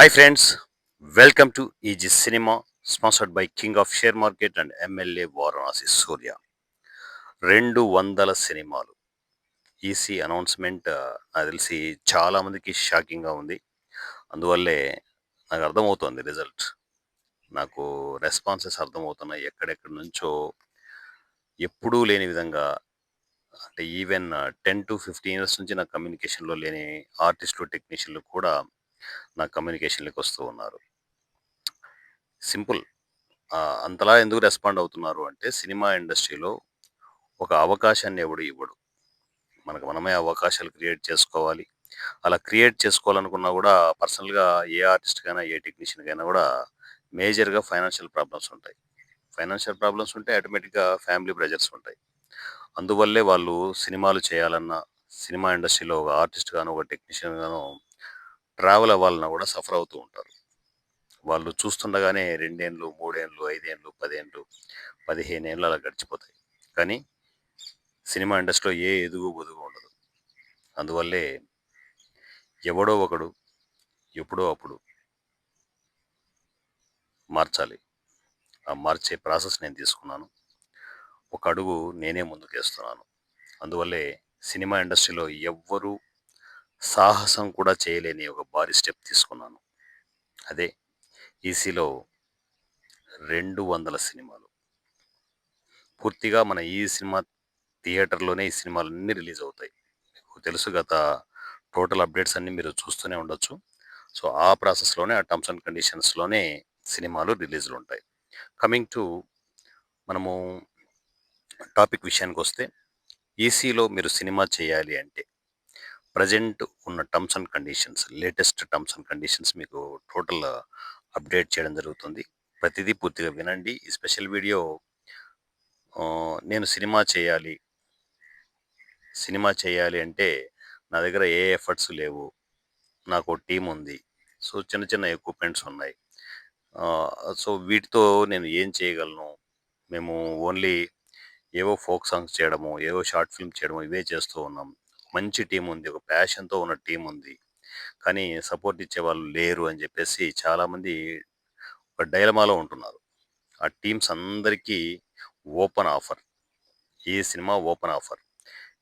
Hi friends welcome to easy cinema sponsored by king of share market and MLA Varanasi Surya రెండు వందల సినిమాలు. EC announcement uh, నాకు తెలిసి చాలామందికి షాకింగ్గా ఉంది. అందువల్లే నాకు అర్థమవుతోంది రిజల్ట్ నాకు రెస్పాన్సెస్ అర్థమవుతున్నాయి. ఎక్కడెక్కడి నుంచో ఎప్పుడూ లేని విధంగా అంటే even ten to fifteen years నుంచి నా కమ్యూనికేషన్లో లేని ఆర్టిస్టులు టెక్నీషియన్లు కూడా నా కమ్యూనికేషన్లోకి వస్తూ ఉన్నారు. సింపుల్. అంతలా ఎందుకు రెస్పాండ్ అవుతున్నారు అంటే సినిమా ఇండస్ట్రీలో ఒక అవకాశాన్ని ఎవడు ఇవ్వడు. మనకు మనమే అవకాశాలు క్రియేట్ చేసుకోవాలి. అలా క్రియేట్ చేసుకోవాలనుకున్నా కూడా పర్సనల్గా ఏ ఆర్టిస్ట్కైనా ఏ టెక్నీషియన్కైనా కూడా మేజర్గా ఫైనాన్షియల్ ప్రాబ్లమ్స్ ఉంటాయి. ఫైనాన్షియల్ ప్రాబ్లమ్స్ ఉంటే ఆటోమేటిక్గా ఫ్యామిలీ ప్రెజర్స్ ఉంటాయి. అందువల్లే వాళ్ళు సినిమాలు చేయాలన్నా సినిమా ఇండస్ట్రీలో ఒక ఆర్టిస్ట్ గాను ఒక టెక్నీషియన్ గాను ట్రావెల్ అవ్వాలన్నా కూడా సఫర్ అవుతూ ఉంటారు. వాళ్ళు చూస్తుండగానే రెండేళ్ళు మూడేళ్ళు ఐదేళ్ళు పదేళ్ళు పదిహేను ఏళ్ళు అలా గడిచిపోతాయి. కానీ సినిమా ఇండస్ట్రీలో ఏ ఎదుగు బొదుగు ఉండదు. అందువల్లే ఎవడో ఒకడు ఎప్పుడో అప్పుడు మార్చాలి. ఆ మార్చే ప్రాసెస్ నేను తీసుకున్నాను. ఒక అడుగు నేనే ముందుకేస్తున్నాను. అందువల్లే సినిమా ఇండస్ట్రీలో ఎవ్వరూ సాహసం కూడా చేయలేని ఒక భారీ స్టెప్ తీసుకున్నాను. అదే ఈసీలో రెండు వందల సినిమాలు. పూర్తిగా మన ఈ సినిమా థియేటర్లోనే ఈ సినిమాలు అన్నీ రిలీజ్ అవుతాయి. మీకు తెలుసు గత టోటల్ అప్డేట్స్ అన్నీ మీరు చూస్తూనే ఉండొచ్చు. సో ఆ ప్రాసెస్లోనే ఆ టర్మ్స్ అండ్ కండిషన్స్లోనే సినిమాలు రిలీజ్లు ఉంటాయి. కమింగ్ టు మనము టాపిక్ విషయానికి వస్తే ఈసీలో మీరు సినిమా చేయాలి అంటే ప్రజెంట్ ఉన్న terms and conditions latest terms and conditions మీకు టోటల్ అప్డేట్ చేయడం జరుగుతుంది. ప్రతిదీ పూర్తిగా వినండి. ఈ స్పెషల్ వీడియో నేను సినిమా చేయాలి. సినిమా చేయాలి అంటే నా దగ్గర ఏ ఎఫర్ట్స్ లేవు. నాకు టీం ఉంది. సో చిన్న చిన్న ఎక్విప్మెంట్స్ ఉన్నాయి. సో వీటితో నేను ఏం చేయగలను? మేము ఓన్లీ ఏవో ఫోక్ సాంగ్స్ చేయడము ఏవో షార్ట్ ఫిల్మ్ చేయడము ఇవే చేస్తూ ఉన్నాం. మంచి టీం ఉంది ఒక ప్యాషన్తో ఉన్న టీం ఉంది కానీ సపోర్ట్ ఇచ్చే వాళ్ళు లేరు అని చెప్పేసి చాలామంది ఒక డైలమాలో ఉంటున్నారు. ఆ టీమ్స్ అందరికీ ఓపెన్ ఆఫర్. ఈ సినిమా ఓపెన్ ఆఫర్.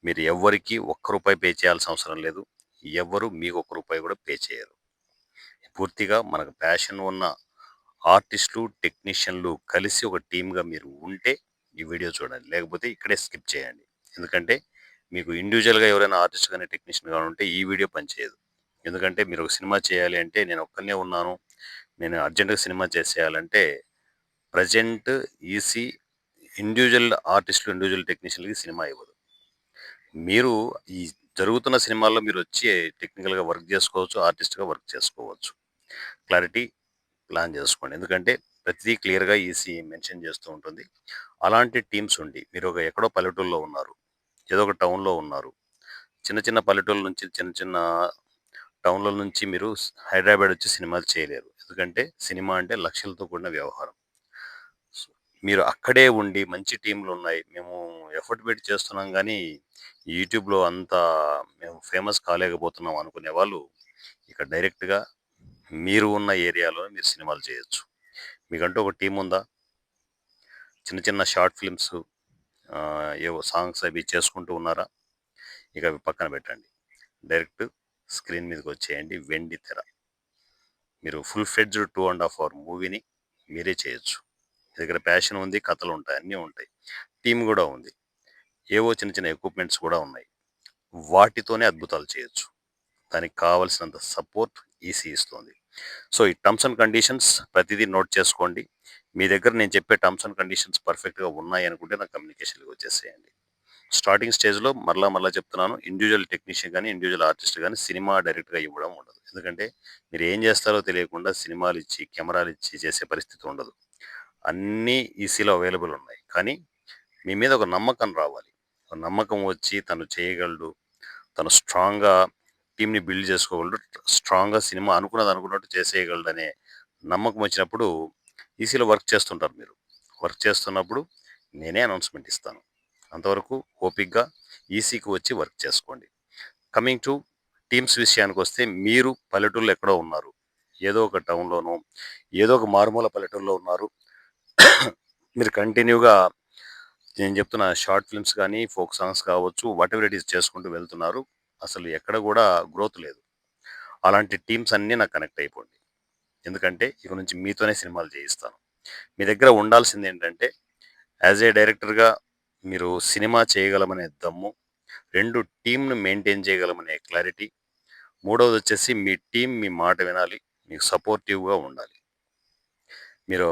మీరు ఎవ్వరికి ఒక్క రూపాయి పే చేయాల్సిన అవసరం లేదు. ఎవ్వరు మీకు ఒక్క రూపాయి కూడా పే చేయరు. పూర్తిగా మనకు ప్యాషన్ ఉన్న ఆర్టిస్టులు టెక్నీషియన్లు కలిసి ఒక టీమ్గా మీరు ఉంటే ఈ వీడియో చూడండి. లేకపోతే ఇక్కడే స్కిప్ చేయండి. ఎందుకంటే మీకు ఇండివిజువల్గా ఎవరైనా ఆర్టిస్ట్ కానీ టెక్నీషియన్ కానీ ఉంటే ఈ వీడియో పనిచేయదు ఎందుకంటే మీరు ఒక సినిమా చేయాలి అంటే నేను ఒక్కనే ఉన్నాను. నేను అర్జెంటుగా సినిమా చేసేయాలంటే ప్రజెంట్ ఈసీ ఇండివిజువల్ ఆర్టిస్టులు ఇండివిజువల్ టెక్నీషియన్లకి సినిమా ఇవ్వదు. మీరు ఈ జరుగుతున్న సినిమాల్లో మీరు వచ్చి టెక్నికల్గా వర్క్ చేసుకోవచ్చు ఆర్టిస్ట్గా వర్క్ చేసుకోవచ్చు. క్లారిటీ ప్లాన్ చేసుకోండి. ఎందుకంటే ప్రతిదీ క్లియర్గా ఈసీ మెన్షన్ చేస్తూ ఉంటుంది. అలాంటి టీమ్స్ ఉండి మీరు ఒక ఎక్కడో పల్లెటూరులో ఉన్నారు. ఏదో ఒక టౌన్లో ఉన్నారు. చిన్న చిన్న పల్లెటూళ్ళ నుంచి చిన్న చిన్న టౌన్ల నుంచి మీరు హైదరాబాద్ వచ్చి సినిమాలు చేయలేరు. ఎందుకంటే సినిమా అంటే లక్షలతో కూడిన వ్యవహారం. మీరు అక్కడే ఉండి మంచి టీంలు ఉన్నాయి. మేము ఎఫర్ట్ పెట్టి చేస్తున్నాం కానీ యూట్యూబ్లో అంత మేము ఫేమస్ కాలేకపోతున్నాం అనుకునే వాళ్ళు ఇక్కడ డైరెక్ట్గా మీరు ఉన్న ఏరియాలో మీరు సినిమాలు చేయొచ్చు. మీకంటూ ఒక టీం ఉందా? చిన్న చిన్న షార్ట్ ఫిల్మ్స్ ఏవో సాంగ్స్ అవి చేసుకుంటూ ఉన్నారా? ఇక అవి పక్కన పెట్టండి. డైరెక్ట్ స్క్రీన్ మీదకి వచ్చేయండి. వెండి తెర. మీరు full fledged two and half hour మూవీని మీరే చేయొచ్చు. మీ దగ్గర ప్యాషన్ ఉంది కథలు ఉంటాయి అన్నీ ఉంటాయి. టీం కూడా ఉంది. ఏవో చిన్న చిన్న ఎక్విప్మెంట్స్ కూడా ఉన్నాయి. వాటితోనే అద్భుతాలు చేయొచ్చు. దానికి కావలసినంత సపోర్ట్ ఈసీ ఇస్తుంది సో ఈ టర్మ్స్ అండ్ కండిషన్స్ ప్రతిదీ నోట్ చేసుకోండి. మీ దగ్గర నేను చెప్పే టర్మ్స్ అండ్ కండిషన్స్ పర్ఫెక్ట్గా ఉన్నాయి అనుకుంటే నాకు కమ్యూనికేషన్కి వచ్చేసేయండి. స్టార్టింగ్ స్టేజ్లో మరలా మరలా చెప్తున్నాను ఇండివిజువల్ టెక్నీషియన్ కానీ ఇండివిజువల్ ఆర్టిస్ట్ కానీ సినిమా డైరెక్ట్గా ఇవ్వడం ఉండదు. ఎందుకంటే మీరు ఏం చేస్తారో తెలియకుండా సినిమాలు ఇచ్చి కెమెరాలు ఇచ్చి చేసే పరిస్థితి ఉండదు. అన్నీ ఈసీలో అవైలబుల్ ఉన్నాయి. కానీ మీ మీద ఒక నమ్మకం రావాలి. ఒక నమ్మకం వచ్చి తను చేయగలడు తను స్ట్రాంగ్గా టీంని బిల్డ్ చేసుకోగలడు స్ట్రాంగ్గా సినిమా అనుకున్నది అనుకున్నట్టు చేసేయగలడు అనే నమ్మకం వచ్చినప్పుడు ఈసీలో వర్క్ చేస్తుంటారు మీరు వర్క్ చేస్తున్నప్పుడు నేనే అనౌన్స్మెంట్ ఇస్తాను అంతవరకు ఓపిక్గా ఈసీకి వచ్చి వర్క్ చేసుకోండి కమింగ్ టు టీమ్స్ విషయానికి వస్తే మీరు పల్లెటూళ్ళు ఎక్కడో ఉన్నారు ఏదో ఒక టౌన్‌లోనో, ఏదో ఒక మారుమూల పల్లెటూరులో ఉన్నారు. మీరు కంటిన్యూగా నేను చెప్తున్న షార్ట్ ఫిల్మ్స్ కానీ ఫోక్ సాంగ్స్ కావచ్చు, వాటెవర్ ఇట్ ఈస్ చేసుకుంటూ వెళ్తున్నారు. అసలు ఎక్కడ కూడా గ్రోత్ లేదు. అలాంటి టీమ్స్ అన్నీ నాకు కనెక్ట్ అయిపోండి. ఎందుకంటే ఇక నుంచి మీతోనే సినిమాలు చేయిస్తాను. మీ దగ్గర ఉండాల్సింది ఏంటంటే యాజ్ ఏ డైరెక్టర్‌గా మీరు సినిమా చేయగలమనే దమ్ము, రెండు టీంను మెయింటైన్ చేయగలమనే క్లారిటీ, మూడవది వచ్చేసి మీ టీం మీ మాట వినాలి. మీకు సపోర్టివ్‌గా ఉండాలి. మీరు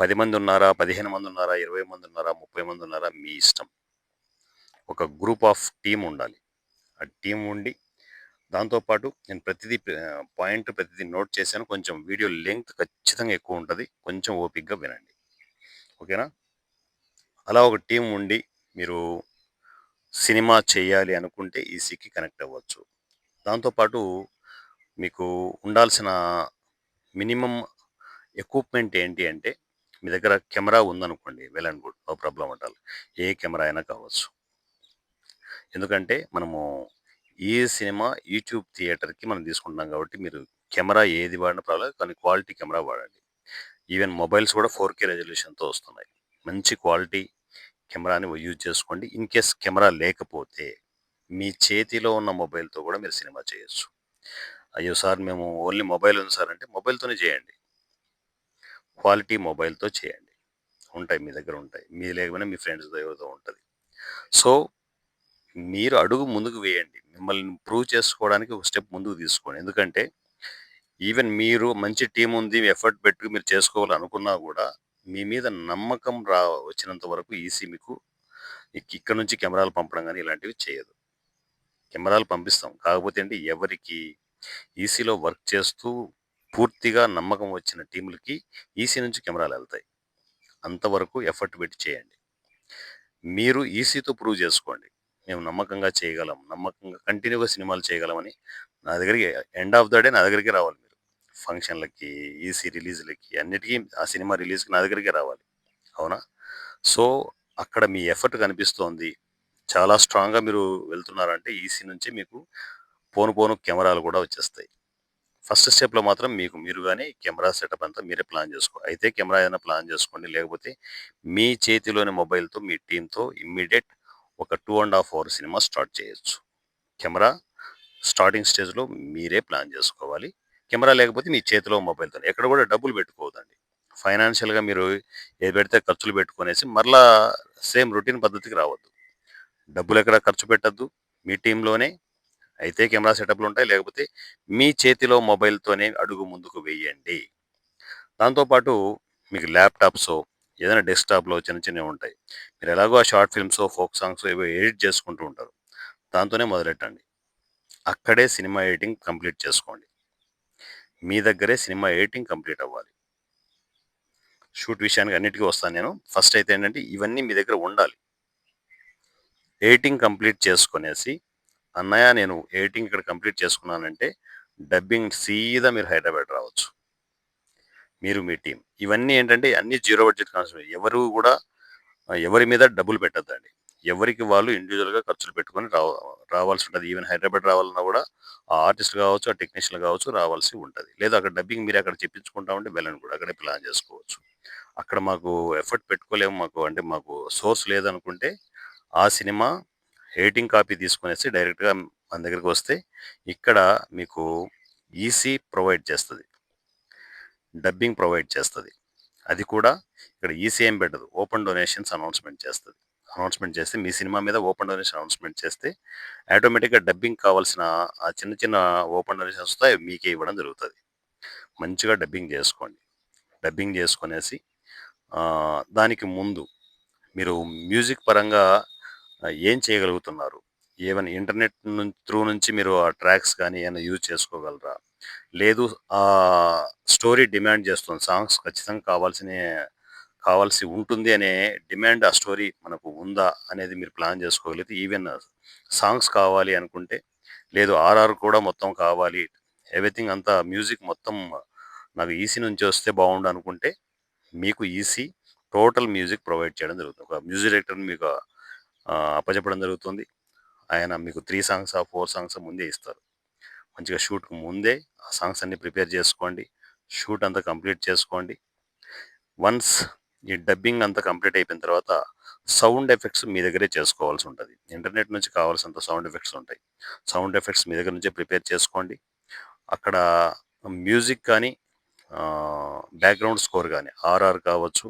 పదిమంది ఉన్నారా పదిహేను మంది ఉన్నారా ఇరవై మంది ఉన్నారా ముప్పై మంది ఉన్నారా మీ ఇష్టం. ఒక గ్రూప్ ఆఫ్ టీం ఉండాలి. ఆ టీం ఉండి దాంతోపాటు నేను ప్రతిదీ పాయింట్ ప్రతిదీ నోట్ చేశాను. కొంచెం వీడియో లెంగ్త్ ఖచ్చితంగా ఎక్కువ ఉంటుంది కొంచెం ఓపిక్గా వినండి. ఓకేనా? అలా ఒక టీం ఉండి మీరు సినిమా చేయాలి అనుకుంటే ఈసీకి కనెక్ట్ అవ్వచ్చు. దాంతోపాటు మీకు ఉండాల్సిన మినిమమ్ ఎక్విప్‌మెంట్ ఏంటి అంటే మీ దగ్గర కెమెరా ఉందనుకోండి well and good. No problem ఉండాలి ఏ కెమెరా అయినా కావచ్చు. ఎందుకంటే మనము ఈ సినిమా యూట్యూబ్ థియేటర్‌కి మనం తీసుకుంటున్నాం కాబట్టి మీరు కెమెరా ఏది వాడినా పర్వాలేదు. కానీ క్వాలిటీ కెమెరా వాడండి. ఈవెన్ మొబైల్స్ కూడా ఫోర్ కే రెజల్యూషన్‌తో వస్తున్నాయి. మంచి క్వాలిటీ కెమెరాని యూజ్ చేసుకోండి. ఇన్ కేస్ కెమెరా లేకపోతే మీ చేతిలో ఉన్న మొబైల్‌తో కూడా మీరు సినిమా చేయొచ్చు. అయ్యో! సార్ మేము ఓన్లీ మొబైల్ ఉంది సార్ అంటే మొబైల్‌తోనే చేయండి. క్వాలిటీ మొబైల్‌తో చేయండి. ఉంటాయి మీ దగ్గర ఉంటాయి. మీది లేకపోయినా మీ ఫ్రెండ్స్తో ఎవరిదో ఉంటుంది సో, మీరు అడుగు ముందుకు వేయండి. మిమ్మల్ని ప్రూవ్ చేసుకోవడానికి ఒక స్టెప్ ముందుకు తీసుకోండి. ఎందుకంటే ఈవెన్ మీరు మంచి టీం ఉంది. ఎఫర్ట్ పెట్టుకు మీరు చేసుకోవాలనుకున్నా కూడా మీ మీద నమ్మకం రా వచ్చినంత వరకు ఈసీ మీకు ఇక్కడ నుంచి కెమెరాలు పంపడం కానీ ఇలాంటివి చేయదు. కెమెరాలు పంపిస్తాం. కాకపోతే ఏంటి ఎవరికి ఈసీలో వర్క్ చేస్తూ పూర్తిగా నమ్మకం వచ్చిన టీములకి ఈసీ నుంచి కెమెరాలు వెళ్తాయి అంతవరకు ఎఫర్ట్ పెట్టి చేయండి. మీరు ఈసీతో ప్రూవ్ చేసుకోండి. మేము నమ్మకంగా చేయగలం. నమ్మకంగా కంటిన్యూగా సినిమాలు చేయగలమని నా దగ్గరికి ఎండ్ ఆఫ్ ద డే నా దగ్గరికి రావాలి మీరు. ఫంక్షన్‌లకి, ఈసీ రిలీజ్‌లకి అన్నిటికీ ఆ సినిమా రిలీజ్‌కి నా దగ్గరికి రావాలి. అవునా? సో, అక్కడ మీ ఎఫర్ట్ కనిపిస్తోంది. చాలా స్ట్రాంగ్‌గా మీరు వెళ్తున్నారంటే ఈసీ నుంచి మీకు పోను పోను కెమెరాలు కూడా వచ్చేస్తాయి. ఫస్ట్ స్టెప్‌లో మాత్రం మీకు మీరుగానే కెమెరా సెటప్ అంతా మీరే ప్లాన్ చేసుకో అయితే కెమెరా ఏదైనా ప్లాన్ చేసుకోండి. లేకపోతే మీ చేతిలోని మొబైల్‌తో మీ టీంతో ఇమ్మీడియేట్ ఒక two and half hour cinema start చేయొచ్చు. కెమెరా స్టార్టింగ్ స్టేజ్‌లో మీరే ప్లాన్ చేసుకోవాలి. కెమెరా లేకపోతే మీ చేతిలో మొబైల్తో ఎక్కడ కూడా డబ్బులు పెట్టుకోవద్దండి. ఫైనాన్షియల్‌గా మీరు ఏది పెడితే ఖర్చులు పెట్టుకునేసి మరలా సేమ్ రొటీన్ పద్ధతికి రావద్దు. డబ్బులు ఎక్కడ ఖర్చు పెట్టద్దు మీ టీంలోనే అయితే కెమెరా సెటప్‌లు ఉంటాయి. లేకపోతే మీ చేతిలో మొబైల్‌తోనే అడుగు ముందుకు వేయండి. దాంతోపాటు మీకు ల్యాప్‌టాప్సో, ఏదైనా డెస్క్‌టాప్‌లో చిన్న చిన్నవి ఉంటాయి. మీరు ఎలాగో ఆ షార్ట్ ఫిల్మ్స్ ఫోక్ సాంగ్స్ ఏవో ఎడిట్ చేసుకుంటూ ఉంటారు. దాంతోనే మొదలెట్టండి. అక్కడే సినిమా ఎడిటింగ్ కంప్లీట్ చేసుకోండి. మీ దగ్గరే సినిమా ఎడిటింగ్ కంప్లీట్ అవ్వాలి. షూట్ విషయానికి అన్నిటికీ వస్తాను నేను. ఫస్ట్ అయితే ఏంటంటే ఇవన్నీ మీ దగ్గర ఉండాలి. ఎడిటింగ్ కంప్లీట్ చేసుకునేసి అన్నయ్య నేను ఎడిటింగ్ ఇక్కడ కంప్లీట్ చేసుకున్నానంటే డబ్బింగ్ సీదా మీరు హైదరాబాద్ రావచ్చు. మీరు మీ టీమ్. ఇవన్నీ ఏంటంటే అన్ని జీరో బడ్జెట్ కాన్సెప్ట్. ఎవరు కూడా ఎవరి మీద డబ్బులు పెట్టొద్దండి. ఎవరికి వాళ్ళు ఇండివిజువల్గా ఖర్చులు పెట్టుకొని రావ రావాల్సి ఉంటుంది ఈవెన్ హైదరాబాద్ రావాలన్నా కూడా ఆ ఆర్టిస్ట్ కావచ్చు, ఆ టెక్నీషియన్‌లు కావచ్చు రావాల్సి ఉంటుంది లేదా అక్కడ డబ్బింగ్ మీరు అక్కడ చెప్పించుకుంటా ఉంటే వెళ్ళని కూడా అక్కడే ప్లాన్ చేసుకోవచ్చు. అక్కడ మాకు ఎఫర్ట్ పెట్టుకోలేము మాకు అంటే మాకు సోర్స్ లేదనుకుంటే ఆ సినిమా హేటింగ్ కాపీ తీసుకునేసి డైరెక్ట్‌గా మన దగ్గరికి వస్తే ఇక్కడ మీకు ఈసీ ప్రొవైడ్ చేస్తుంది డబ్బింగ్ ప్రొవైడ్ చేస్తుంది అది కూడా ఇక్కడ ఈసీ ఏం పెట్టదు. ఓపెన్ డొనేషన్స్ అనౌన్స్‌మెంట్ చేస్తుంది అనౌన్స్‌మెంట్ చేస్తే మీ సినిమా మీద ఓపెన్ డొనేషన్ అనౌన్స్‌మెంట్ చేస్తే ఆటోమేటిక్‌గా డబ్బింగ్ కావాల్సిన ఆ చిన్న చిన్న ఓపెన్ డొనేషన్స్ వస్తాయి. మీకే ఇవ్వడం జరుగుతుంది మంచిగా డబ్బింగ్ చేసుకోండి. డబ్బింగ్ చేసుకొనేసి దానికి ముందు మీరు మ్యూజిక్ పరంగా ఏం చేయగలుగుతున్నారు? ఏమైనా ఇంటర్నెట్ త్రూ నుంచి మీరు ఆ ట్రాక్స్ కానీ ఏమైనా యూజ్ చేసుకోగలరా? లేదు స్టోరీ డిమాండ్ చేస్తుంది. సాంగ్స్ ఖచ్చితంగా కావాల్సిన కావాల్సి ఉంటుంది అనే డిమాండ్ ఆ స్టోరీ మనకు ఉందా? అనేది మీరు ప్లాన్ చేసుకోగలిగితే ఈవెన్ సాంగ్స్ కావాలి అనుకుంటే లేదు ఆర్ఆర్ కూడా మొత్తం కావాలి. ఎవ్రీథింగ్ అంతా మ్యూజిక్ మొత్తం నాకు ఈసీ నుంచి వస్తే బాగుండు అనుకుంటే మీకు ఈసీ టోటల్ మ్యూజిక్ ప్రొవైడ్ చేయడం జరుగుతుంది. ఒక మ్యూజిక్ డైరెక్టర్‌ని మీకు అప్పచెప్పడం జరుగుతుంది. ఆయన మీకు త్రీ సాంగ్స్ ఫోర్ సాంగ్స్ ముందే ఇస్తారు. మంచిగా షూట్‌కి ముందే ఆ సాంగ్స్ అన్నీ ప్రిపేర్ చేసుకోండి. షూట్ అంతా కంప్లీట్ చేసుకోండి. వన్స్ ఈ డబ్బింగ్ అంతా కంప్లీట్ అయిపోయిన తర్వాత సౌండ్ ఎఫెక్ట్స్ మీ దగ్గరే చేసుకోవాల్సి ఉంటుంది ఇంటర్నెట్ నుంచి కావాల్సినంత సౌండ్ ఎఫెక్ట్స్ ఉంటాయి. సౌండ్ ఎఫెక్ట్స్ మీ దగ్గర నుంచే ప్రిపేర్ చేసుకోండి. అక్కడ మ్యూజిక్ కానీ బ్యాక్‌గ్రౌండ్ స్కోర్ కానీ ఆర్ఆర్ కావచ్చు,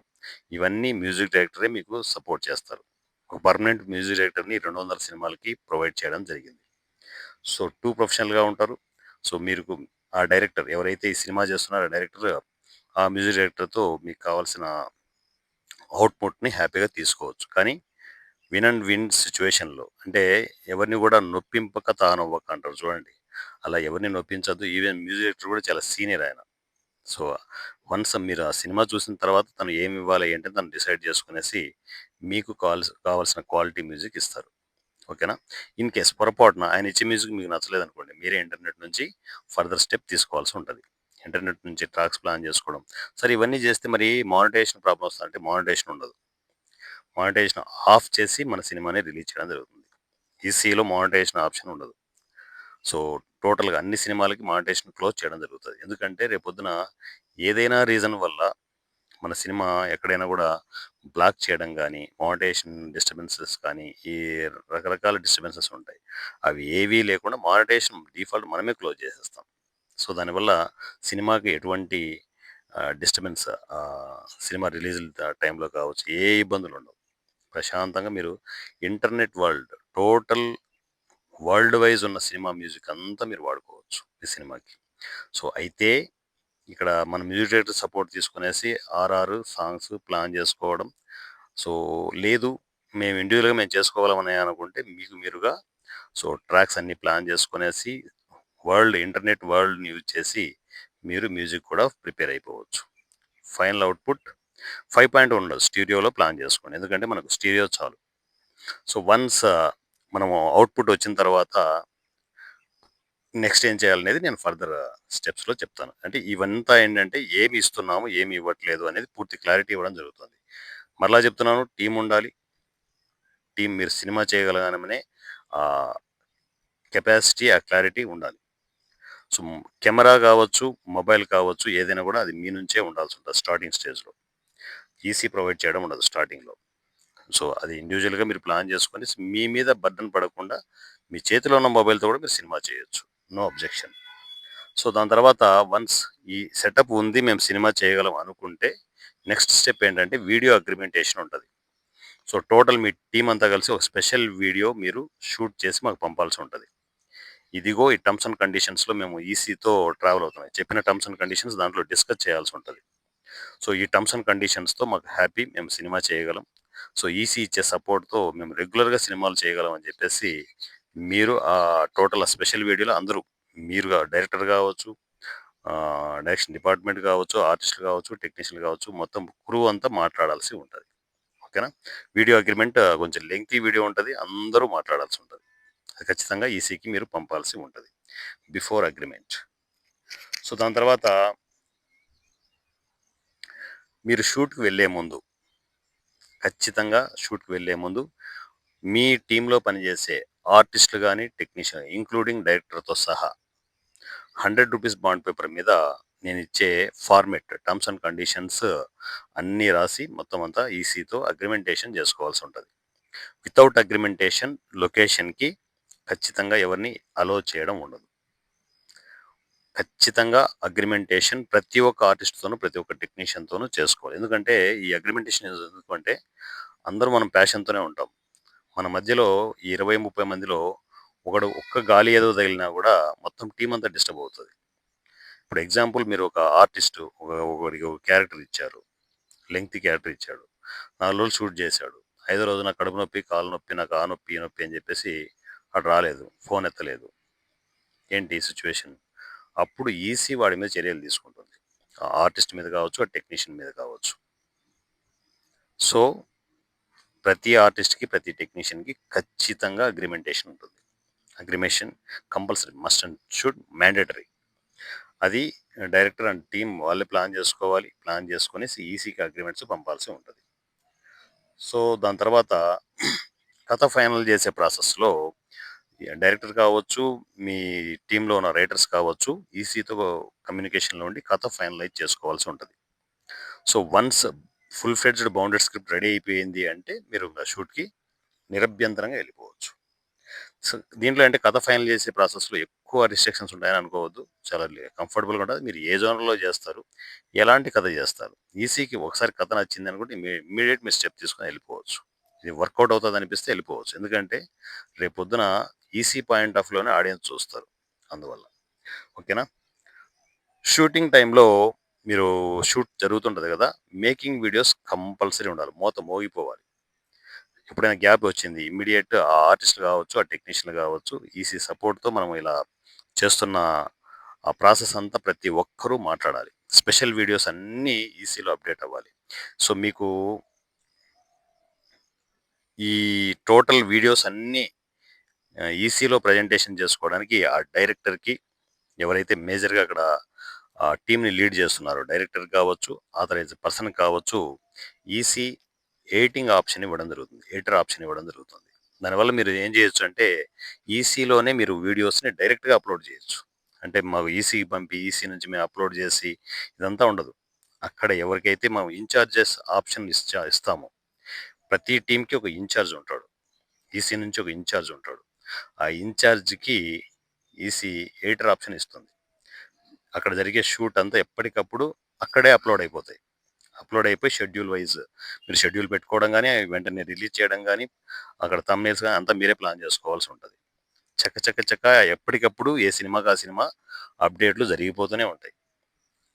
ఇవన్నీ మ్యూజిక్ డైరెక్టరే మీకు సపోర్ట్ చేస్తారు. ఒక పర్మనెంట్ మ్యూజిక్ డైరెక్టర్‌ని 200 సినిమాలకి ప్రొవైడ్ చేయడం జరిగింది. సో, టూ ప్రొఫెషనల్‌గా ఉంటారు. సో, మీరు ఆ డైరెక్టర్ ఎవరైతే ఈ సినిమా చేస్తున్నారో ఆ డైరెక్టర్ ఆ మ్యూజిక్ డైరెక్టర్‌తో మీకు కావాల్సిన అవుట్‌పుట్‌ని హ్యాపీగా తీసుకోవచ్చు. కానీ విన్ అండ్ విన్ సిచ్యువేషన్లో అంటే ఎవరిని కూడా నొప్పింపక తానవ్వక అంటారు చూడండి. అలా ఎవరిని నొప్పించద్దు ఈవెన్ మ్యూజిక్ డైరెక్టర్ కూడా చాలా సీనియర్ ఆయన. సో, వన్స్ మీరు ఆ సినిమా చూసిన తర్వాత తను ఏమి ఇవ్వాలి ఏంటంటే తను డిసైడ్ చేసుకునేసి మీకు కావాల్సి కావాల్సిన క్వాలిటీ మ్యూజిక్ ఇస్తారు. ఓకేనా? ఇన్ కేస్ పొరపాటున ఆయన ఇచ్చే మ్యూజిక్ మీకు నచ్చలేదు అనుకోండి మీరే ఇంటర్నెట్ నుంచి ఫర్దర్ స్టెప్ తీసుకోవాల్సి ఉంటుంది ఇంటర్నెట్ నుంచి ట్రాక్స్ ప్లాన్ చేసుకోవడం. సరే ఇవన్నీ చేస్తే మరి మానిటేషన్ ప్రాబ్లం వస్తుందంటే మానిటేషన్ ఉండదు. మానిటేషన్ ఆఫ్ చేసి మన సినిమాని రిలీజ్ చేయడం జరుగుతుంది. ఈసీలో మానిటేషన్ ఆప్షన్ ఉండదు. సో, టోటల్‌గా అన్ని సినిమాలకి మానిటేషన్ క్లోజ్ చేయడం జరుగుతుంది ఎందుకంటే రేపొద్దున ఏదైనా రీజన్ వల్ల మన సినిమా ఎక్కడైనా కూడా బ్లాక్ చేయడం కానీ మానిటైజేషన్ డిస్టర్బెన్సెస్ కానీ, ఈ రకరకాల డిస్టర్బెన్సెస్ ఉంటాయి. అవి ఏవీ లేకుండా మానిటైజేషన్ డిఫాల్ట్ మనమే క్లోజ్ చేసేస్తాం. సో, దానివల్ల సినిమాకి ఎటువంటి డిస్టర్బెన్స్ సినిమా రిలీజ్ టైంలో కావచ్చు, ఏ ఇబ్బందులు ఉండవు. ప్రశాంతంగా మీరు internet world total world wise ఉన్న సినిమా మ్యూజిక్ అంతా మీరు వాడుకోవచ్చు ఈ సినిమాకి. సో, అయితే ఇక్కడ మన మ్యూజిక్ డైరెక్టర్ సపోర్ట్ తీసుకునేసి ఆర్ఆర్ సాంగ్స్ ప్లాన్ చేసుకోవడం. సో, లేదు మేము ఇండివిజువల్గా మేము చేసుకోవాలని అనుకుంటే మీకు మీరుగా సో, ట్రాక్స్ అన్ని ప్లాన్ చేసుకునేసి వరల్డ్ ఇంటర్నెట్ వరల్డ్‌ని యూజ్ చేసి మీరు మ్యూజిక్ కూడా ప్రిపేర్ అయిపోవచ్చు. ఫైనల్ అవుట్‌పుట్ 5.1 ఉండదు. స్టీరియోలో ప్లాన్ చేసుకోండి. ఎందుకంటే మనకు స్టీరియో చాలు. సో, వన్స్ మనము అవుట్‌పుట్ వచ్చిన తర్వాత నెక్స్ట్ ఏం చేయాలనేది నేను ఫర్దర్ స్టెప్స్‌లో చెప్తాను. అంటే ఇవంతా ఏంటంటే ఏమి ఇస్తున్నాము, ఏమి ఇవ్వట్లేదు అనేది పూర్తి క్లారిటీ ఇవ్వడం జరుగుతుంది. మరలా చెప్తున్నాను టీం ఉండాలి. టీం మీరు సినిమా చేయగలగానే కెపాసిటీ, ఆ క్లారిటీ ఉండాలి. సో, కెమెరా కావచ్చు, మొబైల్ కావచ్చు ఏదైనా కూడా అది మీ నుంచే ఉండాల్సి ఉంటుంది స్టార్టింగ్ స్టేజ్‌లో. ఈసీ ప్రొవైడ్ చేయడం ఉండదు స్టార్టింగ్‌లో. సో, అది ఇండివిజువల్గా మీరు ప్లాన్ చేసుకొని మీ మీద బర్డన్ పడకుండా మీ చేతిలో ఉన్న మొబైల్‌తో కూడా మీరు సినిమా చేయొచ్చు. No objection. సో, దాని తర్వాత వన్స్ ఈ సెటప్ ఉంది మేము సినిమా చేయగలం అనుకుంటే నెక్స్ట్ స్టెప్ ఏంటంటే వీడియో అగ్రిమెంటేషన్ ఉంటుంది సో, టోటల్ మీ టీం అంతా కలిసి ఒక స్పెషల్ వీడియో మీరు షూట్ చేసి మాకు పంపాల్సి ఉంటుంది ఇదిగో ఈ టర్మ్స్ అండ్ కండిషన్స్‌లో మేము ఈసీతో ట్రావెల్ అవుతున్నాయి చెప్పిన టర్మ్స్ అండ్ కండిషన్స్ దాంట్లో డిస్కస్ చేయాల్సి ఉంటుంది సో, ఈ టర్మ్స్ అండ్ కండిషన్స్‌తో మాకు హ్యాపీ మేము సినిమా చేయగలం. సో, ఈసీ ఇచ్చే సపోర్ట్‌తో మేము రెగ్యులర్‌గా సినిమాలు చేయగలం అని చెప్పేసి మీరు ఆ టోటల్ ఆ స్పెషల్ వీడియోలో అందరూ మీరుగా డైరెక్టర్ కావచ్చు, డైరెక్షన్ డిపార్ట్మెంట్ కావచ్చు, ఆర్టిస్ట్ కావచ్చు, టెక్నీషియన్‌లు కావచ్చు మొత్తం క్రూ అంతా మాట్లాడాల్సి ఉంటుంది. ఓకేనా? వీడియో అగ్రిమెంట్ కొంచెం లెంగ్తీ వీడియో ఉంటుంది అందరూ మాట్లాడాల్సి ఉంటుంది. అది ఖచ్చితంగా ఈసీకి మీరు పంపాల్సి ఉంటుంది. Before agreement. సో, దాని తర్వాత మీరు షూట్‌కి వెళ్ళే ముందు ఖచ్చితంగా షూట్‌కి వెళ్ళే ముందు మీ టీంలో పనిచేసే ఆర్టిస్ట్‌లు కానీ టెక్నీషియన్ ఇంక్లూడింగ్ డైరెక్టర్‌తో సహా హండ్రెడ్ రూపీస్ బాండ్ పేపర్ మీద నేను ఇచ్చే ఫార్మెట్ టర్మ్స్ అండ్ కండిషన్స్ అన్నీ రాసి మొత్తం అంతా ఈసీతో అగ్రిమెంటేషన్ చేసుకోవాల్సి ఉంటుంది వితౌట్ అగ్రిమెంటేషన్ లొకేషన్‌కి ఖచ్చితంగా ఎవరిని అలో చేయడం ఉండదు. ఖచ్చితంగా అగ్రిమెంటేషన్ ప్రతి ఒక్క ఆర్టిస్ట్‌తోనూ, ప్రతి ఒక్క టెక్నీషియన్‌తోనూ చేసుకోవాలి. ఎందుకంటే ఈ అగ్రిమెంటేషన్ ఎందుకంటే అందరూ మనం ప్యాషన్‌తోనే ఉంటాం. మన మధ్యలో ఈ 20, 30 మందిలో ఒకడు ఒక్క గాలి ఏదో తగిలినా కూడా మొత్తం టీం అంతా డిస్టర్బ్ అవుతుంది ఇప్పుడు ఎగ్జాంపుల్ మీరు ఒక ఆర్టిస్ట్ ఒక ఒకరికి ఒక క్యారెక్టర్ ఇచ్చారు. లెంగ్త్ క్యారెక్టర్ ఇచ్చాడు. నాలుగు రోజులు షూట్ చేశాడు. ఐదో రోజు నాకు కడుపు నొప్పి, కాళ్ళు నొప్పి, నాకు ఆ నొప్పి, ఈ నొప్పి అని చెప్పేసి అటు రాలేదు. ఫోన్ ఎత్తలేదు. ఏంటి సిచ్యువేషన్ అప్పుడు ఈసీ వాడి మీద చర్యలు తీసుకుంటుంది. ఆ ఆర్టిస్ట్ మీద కావచ్చు, ఆ టెక్నీషియన్ మీద కావచ్చు. సో, ప్రతి ఆర్టిస్ట్‌కి, ప్రతి టెక్నీషియన్‌కి ఖచ్చితంగా అగ్రిమెంటేషన్ ఉంటుంది. అగ్రిమేషన్ compulsory must and should mandatory. అది డైరెక్టర్ అండ్ టీమ్ వాళ్ళే ప్లాన్ చేసుకోవాలి. ప్లాన్ చేసుకొని ఈసీకి అగ్రిమెంట్స్ పంపాల్సి ఉంటుంది సో, దాని తర్వాత కథ ఫైనల్ చేసే ప్రాసెస్‌లో డైరెక్టర్ కావచ్చు, మీ టీంలో ఉన్న రైటర్స్ కావచ్చు, ఈసీతో కమ్యూనికేషన్‌లో ఉండి కథ ఫైనలైజ్ చేసుకోవాల్సి ఉంటుంది so, once full fledged bounded script ready అయిపోయింది అంటే మీరు షూట్‌కి నిరభ్యంతరంగా వెళ్ళిపోవచ్చు. సో, దీంట్లో అంటే కథ ఫైనల్ చేసే ప్రాసెస్‌లో ఎక్కువ రిస్ట్రిక్షన్స్ ఉంటాయని అనుకోవద్దు. చాలా కంఫర్టబుల్‌గా ఉంటుంది మీరు ఏ జోన్లో చేస్తారు? ఎలాంటి కథ చేస్తారు? ఈసీకి ఒకసారి కథ నచ్చింది అనుకుంటే ఇమ్మీ మీరు స్టెప్ తీసుకొని వెళ్ళిపోవచ్చు. ఇది వర్కౌట్ అవుతుంది అనిపిస్తే వెళ్ళిపోవచ్చు. ఎందుకంటే రేపొద్దున ఈసీ పాయింట్ ఆఫ్ వ్యూలోనే ఆడియన్స్ చూస్తారు. అందువల్ల. ఓకేనా? షూటింగ్ టైంలో మీరు షూట్ జరుగుతుంటుంది కదా మేకింగ్ వీడియోస్ కంపల్సరీ ఉండాలి. మూత మోగిపోవాలి. ఎప్పుడైనా గ్యాప్ వచ్చింది ఇమ్మీడియట్ ఆ ఆర్టిస్ట్‌లు కావచ్చు, ఆ టెక్నీషియన్‌లు కావచ్చు, ఈసీ సపోర్ట్‌తో మనం ఇలా చేస్తున్న ఆ ప్రాసెస్ అంతా ప్రతి ఒక్కరూ మాట్లాడాలి. స్పెషల్ వీడియోస్ అన్నీ ఈసీలో అప్డేట్ అవ్వాలి. సో, మీకు ఈ టోటల్ వీడియోస్ అన్నీ ఈసీలో ప్రజెంటేషన్ చేసుకోవడానికి ఆ డైరెక్టర్‌కి ఎవరైతే మేజర్‌గా అక్కడ ఆ టీంని లీడ్ చేస్తున్నారు డైరెక్టర్ కావచ్చు, ఆథరైజ్ పర్సన్ కావచ్చు, ఈసీ ఎయిటింగ్ ఆప్షన్ ఇవ్వడం జరుగుతుంది. ఎడిటర్ ఆప్షన్ ఇవ్వడం జరుగుతుంది. దానివల్ల మీరు ఏం చేయొచ్చు అంటే ఈసీలోనే మీరు వీడియోస్‌ని డైరెక్ట్‌గా అప్‌లోడ్ చేయొచ్చు. అంటే మాకు ఈసీకి పంపి ఈసీ నుంచి మేము అప్‌లోడ్ చేసి ఇదంతా ఉండదు. అక్కడ ఎవరికైతే మనం ఇన్‌చార్జెస్ ఆప్షన్ ఇచ్చా ఇస్తామో ప్రతి టీంకి ఒక ఇన్‌చార్జ్ ఉంటాడు. ఈసీ నుంచి ఒక ఇన్ఛార్జ్ ఉంటాడు. ఆ ఇన్ఛార్జ్కి ఈసీ ఎడిటర్ ఆప్షన్ ఇస్తుంది. అక్కడ జరిగే షూట్ అంతా ఎప్పటికప్పుడు అక్కడే అప్‌లోడ్ అయిపోతాయి. అప్‌లోడ్ అయిపోయి షెడ్యూల్ వైస్ మీరు షెడ్యూల్ పెట్టుకోవడం కానీ వెంటనే రిలీజ్ చేయడం కానీ అక్కడ థంబ్‌నెయిల్స్ కానీ అంతా మీరే ప్లాన్ చేసుకోవాల్సి ఉంటుంది చక్క చక్క చక్క ఎప్పటికప్పుడు ఏ సినిమాకి ఆ సినిమా అప్డేట్‌లు జరిగిపోతూనే ఉంటాయి.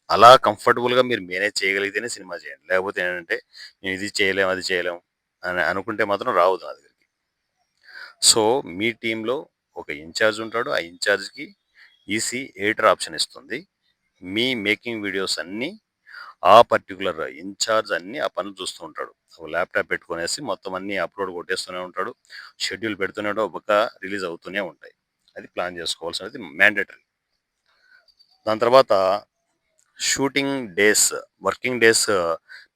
అలా కంఫర్టబుల్‌గా మీరు మేనేజ్ చేయగలిగితేనే సినిమా చేయండి. లేకపోతే ఏంటంటే మేము ఇది చేయలేం, అది చేయలేం అని అనుకుంటే మాత్రం రావద్దు నా దగ్గరికి. సో, మీ టీంలో ఒక ఇన్ఛార్జ్ ఉంటాడు. ఆ ఇన్ఛార్జ్కి ఈసీ ఎడిటర్ ఆప్షన్ ఇస్తుంది. మీ మేకింగ్ వీడియోస్ అన్నీ ఆ పర్టిక్యులర్ ఇన్ఛార్జ్ అన్నీ ఆ పనులు చూస్తూ ఉంటాడు. ల్యాప్‌టాప్ పెట్టుకొనేసి మొత్తం అన్నీ అప్‌లోడ్ కొట్టేస్తూనే ఉంటాడు. షెడ్యూల్ పెడుతూనే ఉంటాడు. ఒక రిలీజ్ అవుతూనే ఉంటాయి. అది ప్లాన్ చేసుకోవాల్సినది మ్యాండేటరీ. దాని తర్వాత షూటింగ్ డేస్, వర్కింగ్ డేస్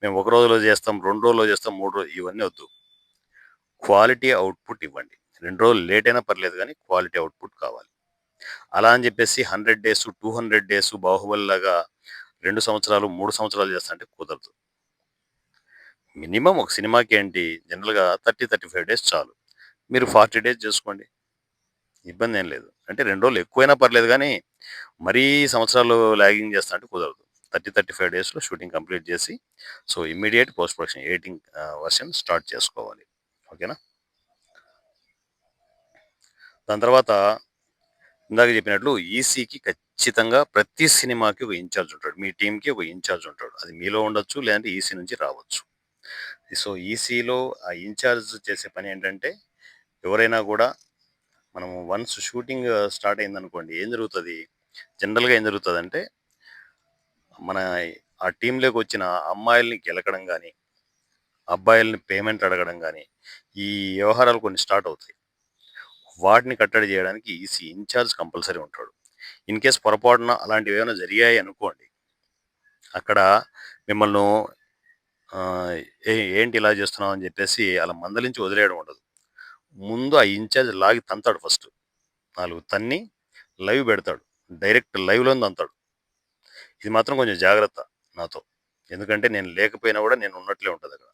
మేము ఒక రోజులో చేస్తాం, రెండు రోజుల్లో చేస్తాం, మూడు రోజులు ఇవన్నీ వద్దు. క్వాలిటీ అవుట్‌పుట్ ఇవ్వండి. రెండు రోజులు లేట్ అయినా పర్లేదు కానీ క్వాలిటీ అవుట్‌పుట్ కావాలి. అలా అని చెప్పేసి 100 డేస్, 200 డేస్ 'బాహుబలి'లాగా రెండు సంవత్సరాలు, మూడు సంవత్సరాలు చేస్తా అంటే కుదరదు. మినిమమ్ ఒక సినిమాకి ఏంటి జనరల్‌గా 30, 35 డేస్ చాలు. మీరు 40 డేస్ చేసుకోండి. ఏం లేదు. అంటే రెండు రోజులు ఎక్కువైనా పర్లేదు కానీ మరీ సంవత్సరాలు లాగింగ్ చేస్తా అంటే కుదరదు. 30, 35 డేస్‌లో షూటింగ్ కంప్లీట్ చేసి, so, immediate post production editing version start చేసుకోవాలి. ఓకేనా? దాని తర్వాత ఇందాక చెప్పినట్లు ఈసీకి ఖచ్చితంగా ప్రతి సినిమాకి ఒక ఇన్ఛార్జ్ ఉంటాడు. మీ టీంకి ఒక ఇన్ఛార్జ్ ఉంటాడు. అది మీలో ఉండొచ్చు, లేదంటే ఈసీ నుంచి రావచ్చు. సో, ఈసీలో ఆ ఇన్ఛార్జ్ చేసే పని ఏంటంటే, ఎవరైనా కూడా మనము వన్స్ షూటింగ్ స్టార్ట్ అయిందనుకోండి ఏం జరుగుతుంది జనరల్‌గా ఏం జరుగుతుంది అంటే మన ఆ టీంలోకి వచ్చిన అమ్మాయిల్ని గెలకడం కానీ అబ్బాయిల్ని పేమెంట్ అడగడం కానీ ఈ వ్యవహారాలు కొన్ని స్టార్ట్ అవుతాయి. వాటిని కట్టడి చేయడానికి ఈసీ ఇన్ఛార్జ్ కంపల్సరీ ఉంటాడు. ఇన్ కేస్ పొరపాటున అలాంటివి ఏమైనా జరిగాయి అనుకోండి. అక్కడ మిమ్మల్ని ఏ ఏంటి ఇలా చేస్తున్నావు అని చెప్పేసి అలా మందలించి వదిలేయడం ఉండదు. ముందు ఆ ఇన్ఛార్జ్ లాగి తంతాడు ఫస్ట్. నాలుగు తన్ని లైవ్ పెడతాడు. డైరెక్ట్ లైవ్లో తంతాడు. ఇది మాత్రం కొంచెం జాగ్రత్త నాతో. ఎందుకంటే నేను లేకపోయినా కూడా నేను ఉన్నట్లే ఉంటుంది అక్కడ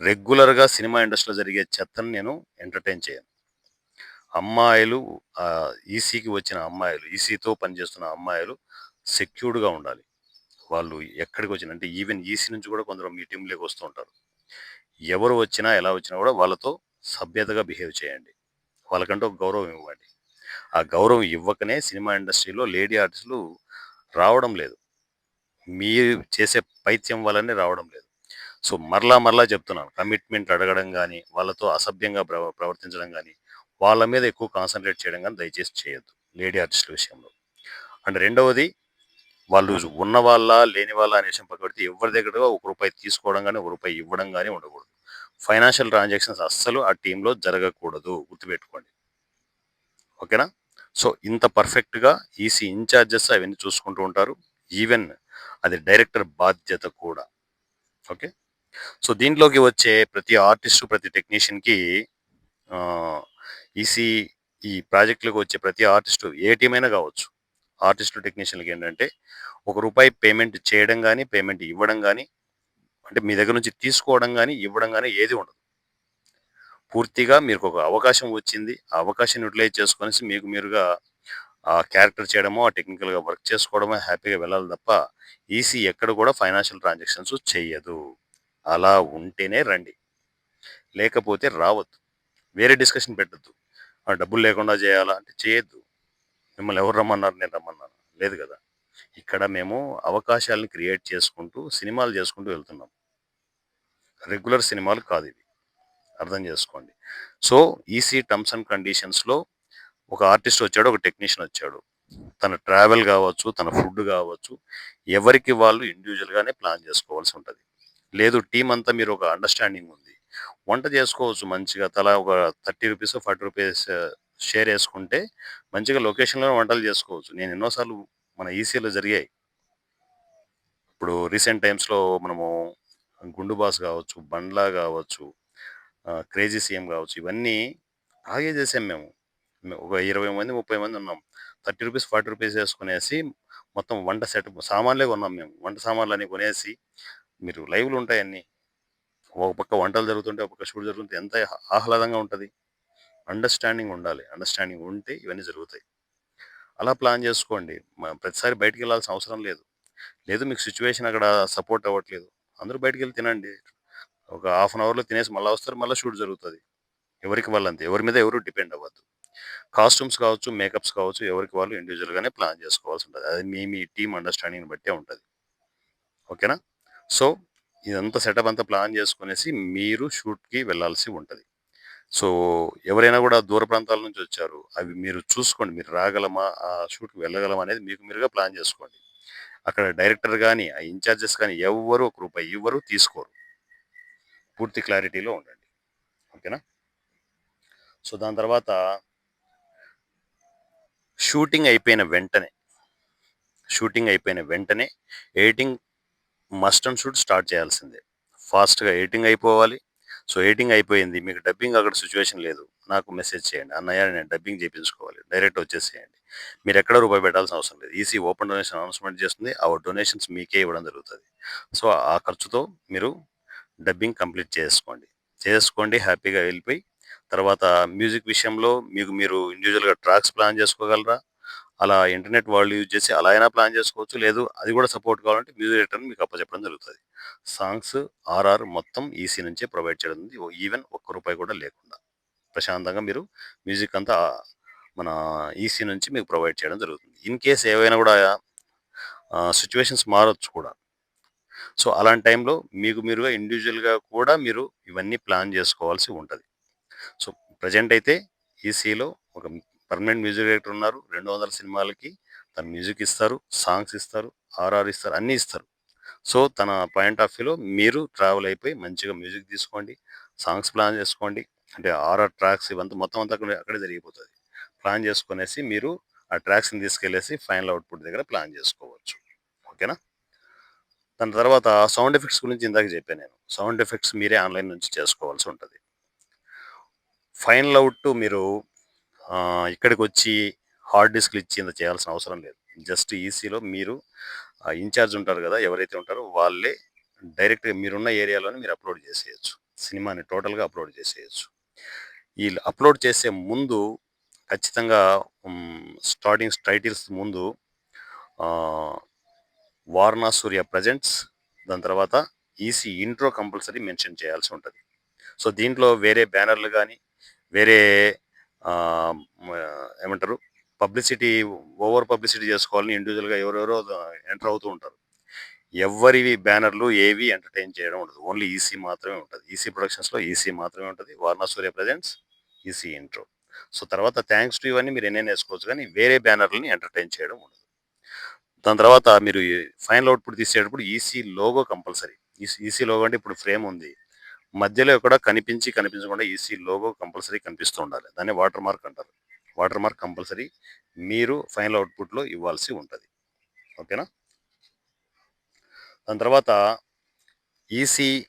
రెగ్యులర్‌గా సినిమా ఇండస్ట్రీలో జరిగే చెత్తని నేను ఎంటర్‌టైన్ చేయను. అమ్మాయిలు ఈసీకి వచ్చిన అమ్మాయిలు, ఈసీతో పనిచేస్తున్న అమ్మాయిలు సెక్యూర్డ్‌గా ఉండాలి. వాళ్ళు ఎక్కడికి వచ్చిన అంటే ఈవెన్ ఈసీ నుంచి కూడా కొందరు మీ టీమ్‌లోకి వస్తూ ఉంటారు. ఎవరు వచ్చినా, ఎలా వచ్చినా కూడా వాళ్ళతో సభ్యతగా బిహేవ్ చేయండి. వాళ్ళకంటూ ఒక గౌరవం ఇవ్వండి. ఆ గౌరవం ఇవ్వకనే సినిమా ఇండస్ట్రీలో లేడీ ఆర్టిస్టులు రావడం లేదు. మీరు చేసే పైత్యం వల్లనే రావడం లేదు. సో, మరలా మరలా చెప్తున్నాను. కమిట్మెంట్ అడగడం కానీ వాళ్ళతో అసభ్యంగా ప్రవర్తించడం కానీ వాళ్ళ మీద ఎక్కువ కాన్సన్ట్రేట్ చేయడం కానీ దయచేసి చేయొద్దు. లేడీ ఆర్టిస్టుల విషయంలో. అండ్ రెండవది వాళ్ళు ఉన్న వాళ్ళ అనే విషయం పక్కపడితే ఎవరి దగ్గర ఒక రూపాయి తీసుకోవడం కానీ ఒక రూపాయి ఇవ్వడం కానీ ఉండకూడదు. ఫైనాన్షియల్ ట్రాన్సాక్షన్స్ అస్సలు ఆ టీంలో జరగకూడదు. గుర్తుపెట్టుకోండి. ఓకేనా? సో, ఇంత పర్ఫెక్ట్‌గా ఈసీ ఇన్ఛార్జెస్ అవన్నీ చూసుకుంటూ ఉంటారు. ఈవెన్ అది డైరెక్టర్ బాధ్యత కూడా. ఓకే. సో, దీంట్లోకి వచ్చే ప్రతి ఆర్టిస్టు, ప్రతి టెక్నీషియన్‌కి ఈసీ ఈ ప్రాజెక్టులకు వచ్చే ప్రతి ఆర్టిస్టు ఏ టీం అయినా కావచ్చు ఆర్టిస్టు టెక్నీషియన్లకి ఏంటంటే ఒక రూపాయి పేమెంట్ చేయడం కానీ పేమెంట్ ఇవ్వడం కానీ అంటే మీ దగ్గర నుంచి తీసుకోవడం కానీ ఇవ్వడం కానీ ఏది ఉండదు. పూర్తిగా మీకు ఒక అవకాశం వచ్చింది ఆ అవకాశాన్ని యూటిలైజ్ చేసుకొని మీకు మీరుగా ఆ క్యారెక్టర్ చేయడమో ఆ టెక్నికల్గా వర్క్ చేసుకోవడమో హ్యాపీగా వెళ్ళాలి తప్ప ఈసీ ఎక్కడ కూడా ఫైనాన్షియల్ ట్రాన్సాక్షన్స్ చేయదు అలా ఉంటేనే రండి. లేకపోతే రావద్దు. వేరే డిస్కషన్ పెట్టద్దు. ఆ డబ్బులు లేకుండా చేయాలా అంటే చేయొద్దు. మిమ్మల్ని ఎవరు రమ్మన్నారు? నేను రమ్మన్నాను. లేదు కదా. ఇక్కడ మేము అవకాశాలను క్రియేట్ చేసుకుంటూ సినిమాలు చేసుకుంటూ వెళ్తున్నాం. రెగ్యులర్ సినిమాలు కాదు ఇవి. అర్థం చేసుకోండి. సో ఈసీ టర్మ్స్ అండ్ కండిషన్స్లో ఒక ఆర్టిస్ట్ వచ్చాడు ఒక టెక్నీషియన్ వచ్చాడు. తన ట్రావెల్ కావచ్చు తన ఫుడ్ కావచ్చు ఎవరికి వాళ్ళు ఇండివిజువల్గానే ప్లాన్ చేసుకోవాల్సి ఉంటుంది. లేదు టీం అంతా మీరు ఒక అండర్స్టాండింగ్ ఉంది. వంట చేసుకోవచ్చు మంచిగా తలా ఒక thirty rupees forty rupees share వేసుకుంటే మంచిగా లొకేషన్లో వంటలు చేసుకోవచ్చు. నేను ఎన్నోసార్లు మన ఈసీలో జరిగాయి. ఇప్పుడు రీసెంట్ టైమ్స్లో మనము గుండు బాస్ కావచ్చు బండ్లా కావచ్చు క్రేజీ సీఎం కావచ్చు ఇవన్నీ అలాగే చేసాం మేము. ఒక ఇరవై మంది ముప్పై మంది ఉన్నాం. థర్టీ రూపీస్ ఫార్టీ రూపీస్ వేసుకునేసి మొత్తం వంట సెట్ సామాన్లే కొన్నాం మేము. వంట సామాన్లు అన్నీ కొనేసి మీరు లైవ్లు ఉంటాయి అన్నీ. ఒక పక్క వంటలు జరుగుతుంటే ఒక పక్క షూట్ జరుగుతుంటే ఎంత ఆహ్లాదంగా ఉంటుంది. అండర్స్టాండింగ్ ఉండాలి. అండర్స్టాండింగ్ ఉంటే ఇవన్నీ జరుగుతాయి. అలా ప్లాన్ చేసుకోండి. ప్రతిసారి బయటికి వెళ్ళాల్సిన అవసరం లేదు. లేదు మీకు సిచ్యువేషన్ అక్కడ సపోర్ట్ అవ్వట్లేదు. అందరూ బయటికి వెళ్ళి తినండి. ఒక హాఫ్ అన్ అవర్లో తినేసి మళ్ళీ వస్తారు మళ్ళీ షూట్ జరుగుతుంది. ఎవరికి వాళ్ళంతే ఎవరి మీద ఎవరు డిపెండ్ అవ్వద్దు. కాస్ట్యూమ్స్ కావచ్చు మేకప్స్ కావచ్చు ఎవరికి వాళ్ళు ఇండివిజువల్గానే ప్లాన్ చేసుకోవాల్సి ఉంటుంది. అది మీ మీ టీం అండర్స్టాండింగ్ బట్టే ఉంటుంది. ఓకేనా? సో ఇదంతా సెటప్ అంతా ప్లాన్ చేసుకునేసి మీరు షూట్కి వెళ్ళాల్సి ఉంటుంది. సో ఎవరైనా కూడా దూర ప్రాంతాల నుంచి వచ్చారు అవి మీరు చూసుకోండి మీరు రాగలమా ఆ షూట్కి వెళ్ళగలమా అనేది మీకు మీరుగా ప్లాన్ చేసుకోండి. అక్కడ డైరెక్టర్ కానీ ఆ ఇన్ఛార్జెస్ కానీ ఎవరు ఒక రూపాయి ఇవ్వరు తీసుకోరు. పూర్తి క్లారిటీలో ఉండండి. ఓకేనా? సో దాని తర్వాత షూటింగ్ అయిపోయిన వెంటనే షూటింగ్ అయిపోయిన వెంటనే editing must and shoot start చేయాల్సిందే. ఫాస్ట్గా ఎడిటింగ్ అయిపోవాలి. సో ఎడిటింగ్ అయిపోయింది. మీకు డబ్బింగ్ అక్కడ సిచ్యువేషన్ లేదు. నాకు మెసేజ్ చేయండి. అన్నయ్య నేను డబ్బింగ్ చేయించుకోవాలి. డైరెక్ట్ వచ్చేసేయండి. మీరు ఎక్కడ రూపాయి పెట్టాల్సిన అవసరం లేదు. ఈసీ ఓపెన్ డొనేషన్ అనౌన్స్మెంట్ చేస్తుంది. ఆ డొనేషన్స్ మీకే ఇవ్వడం జరుగుతుంది. సో ఆ ఖర్చుతో మీరు డబ్బింగ్ కంప్లీట్ చేసుకోండి. చేసుకోండి. హ్యాపీగా వెళ్ళిపోయి తర్వాత మ్యూజిక్ విషయంలో మీకు మీరు ఇండివిజువల్గా ట్రాక్స్ ప్లాన్ చేసుకోగలరా? అలా ఇంటర్నెట్ వాళ్ళు యూజ్ చేసి అలా అయినా ప్లాన్ చేసుకోవచ్చు. లేదు అది కూడా సపోర్ట్ కావాలంటే మ్యూజిక్ డైరెక్టర్ మీకు అప్పచెప్పడం జరుగుతుంది. సాంగ్స్ ఆర్ఆర్ మొత్తం ఈసీ నుంచే ప్రొవైడ్ చేయడం ఉంది. ఈవెన్ ఒక్క రూపాయి కూడా లేకుండా. ప్రశాంతంగా మీరు మ్యూజిక్ అంతా మన ఈసీ నుంచి మీకు ప్రొవైడ్ చేయడం జరుగుతుంది. ఇన్ కేస్ ఏవైనా కూడా సిచ్యువేషన్స్ మారొచ్చు కూడా. సో అలాంటి టైంలో మీకు మీరుగా ఇండివిజువల్గా కూడా మీరు ఇవన్నీ ప్లాన్ చేసుకోవాల్సి ఉంటుంది. సో ప్రజెంట్ అయితే ఈసీలో ఒక పర్మనెంట్ మ్యూజిక్ డైరెక్టర్ ఉన్నారు. రెండు వందల సినిమాలకి తన మ్యూజిక్ ఇస్తారు సాంగ్స్ ఇస్తారు ఆర్ఆర్ ఇస్తారు అన్నీ ఇస్తారు. సో తన పాయింట్ ఆఫ్ వ్యూలో మీరు ట్రావెల్ అయిపోయి మంచిగా మ్యూజిక్ తీసుకోండి సాంగ్స్ ప్లాన్ చేసుకోండి. అంటే ఆర్ఆర్ ట్రాక్స్ ఇవంతా మొత్తం అంతా అక్కడే జరిగిపోతుంది. ప్లాన్ చేసుకునేసి మీరు ఆ ట్రాక్స్ని తీసుకెళ్ళేసి ఫైనల్ అవుట్పుట్ దగ్గర ప్లాన్ చేసుకోవచ్చు. ఓకేనా? దాని తర్వాత సౌండ్ ఎఫెక్ట్స్ గురించి ఇందాక చెప్పాను నేను. సౌండ్ ఎఫెక్ట్స్ మీరే ఆన్లైన్ నుంచి చేసుకోవాల్సి ఉంటుంది. ఫైనల్ అవుట్ మీరు ఇక్కడికి వచ్చి హార్డ్ డిస్క్లు ఇచ్చి ఇంత చేయాల్సిన అవసరం లేదు. జస్ట్ ఈసీలో మీరు ఇన్ఛార్జ్ ఉంటారు కదా ఎవరైతే ఉంటారో వాళ్ళే డైరెక్ట్గా మీరున్న ఏరియాలోనే మీరు అప్లోడ్ చేసేయచ్చు. సినిమాని టోటల్గా అప్లోడ్ చేసేయచ్చు. ఈ అప్లోడ్ చేసే ముందు ఖచ్చితంగా స్టార్టింగ్ టైటిల్స్ ముందు ఆ, వారణా సూర్య ప్రజెంట్స్ దాని తర్వాత ఈసీ ఇంట్రో కంపల్సరీ మెన్షన్ చేయాల్సి ఉంటుంది. సో దీంట్లో వేరే బ్యానర్లు కానీ వేరే ఏమంటారు? పబ్లిసిటీ ఓవర్ పబ్లిసిటీ చేసుకోవాలని ఇండివిజువల్గా ఎవరెవరో ఎంటర్ అవుతూ ఉంటారు. ఎవరివి బ్యానర్లు ఏవి ఎంటర్టైన్ చేయడం ఉండదు. ఓన్లీ ఈసీ మాత్రమే ఉంటుంది. ఈసీ ప్రొడక్షన్స్లో ఈసీ మాత్రమే ఉంటుంది. Varanasi Surya presents EC intro. So తర్వాత థ్యాంక్స్ టు ఇవన్నీ మీరు ఎన్నైనా వేసుకోవచ్చు కానీ వేరే బ్యానర్లని ఎంటర్టైన్ చేయడం ఉండదు. దాని తర్వాత మీరు ఫైనల్ అవుట్పుట్ తీసేటప్పుడు EC logo compulsory. EC logo అంటే ఇప్పుడు ఫ్రేమ్ ఉంది. మధ్యలో ఎక్కడ కనిపించి కనిపించకుండా ఈసీ లోగో కంపల్సరీ కనిపిస్తూ ఉండాలి. దాన్ని వాటర్ మార్క్ అంటారు. వాటర్ మార్క్ కంపల్సరీ మీరు ఫైనల్ అవుట్పుట్లో ఇవ్వాల్సి ఉంటుంది. ఓకేనా? దాని తర్వాత ఈసీ